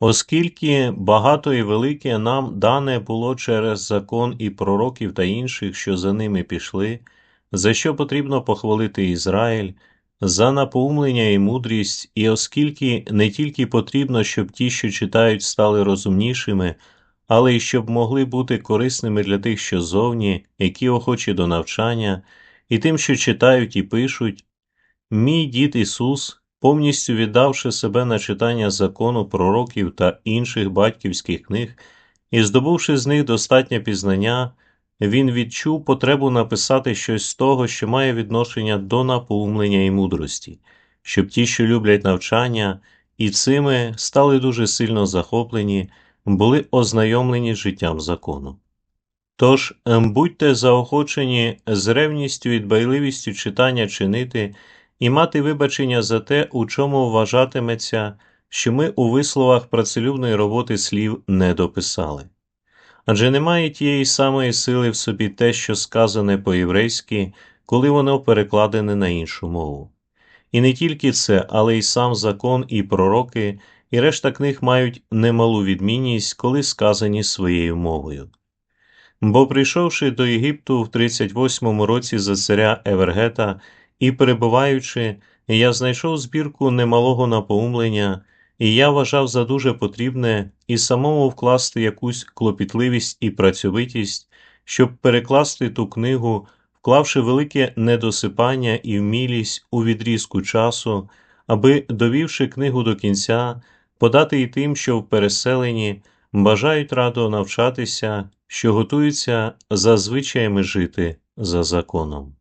Оскільки багато і велике нам дане було через закон і пророків та інших, що за ними пішли, за що потрібно похвалити Ізраїль, за напоумлення і мудрість, і оскільки не тільки потрібно, щоб ті, що читають, стали розумнішими, але й щоб могли бути корисними для тих, що зовні, які охочі до навчання, і тим, що читають і пишуть, мій дід Ісус, повністю віддавши себе на читання закону пророків та інших батьківських книг, і здобувши з них достатнє пізнання, він відчув потребу написати щось з того, що має відношення до напоумлення і мудрості, щоб ті, що люблять навчання, і цими стали дуже сильно захоплені, були ознайомлені з життям закону. Тож ем, будьте заохочені з ревністю і дбайливістю читання чинити і мати вибачення за те, у чому вважатиметься, що ми у висловах працелюбної роботи слів не дописали. Адже немає тієї самої сили в собі те, що сказане по-єврейськи, коли воно перекладене на іншу мову. І не тільки це, але й сам закон і пророки, і решта книг мають немалу відмінність, коли сказані своєю мовою. Бо, прийшовши до Єгипту в 38 році за царя Евергета і перебуваючи, я знайшов збірку немалого напоумлення, і я вважав за дуже потрібне і самому вкласти якусь клопітливість і працьовитість, щоб перекласти ту книгу, вклавши велике недосипання і вмілість у відрізку часу, аби, довівши книгу до кінця, подати й тим, що в переселенні бажають радо навчатися, що готуються за звичаями жити за законом.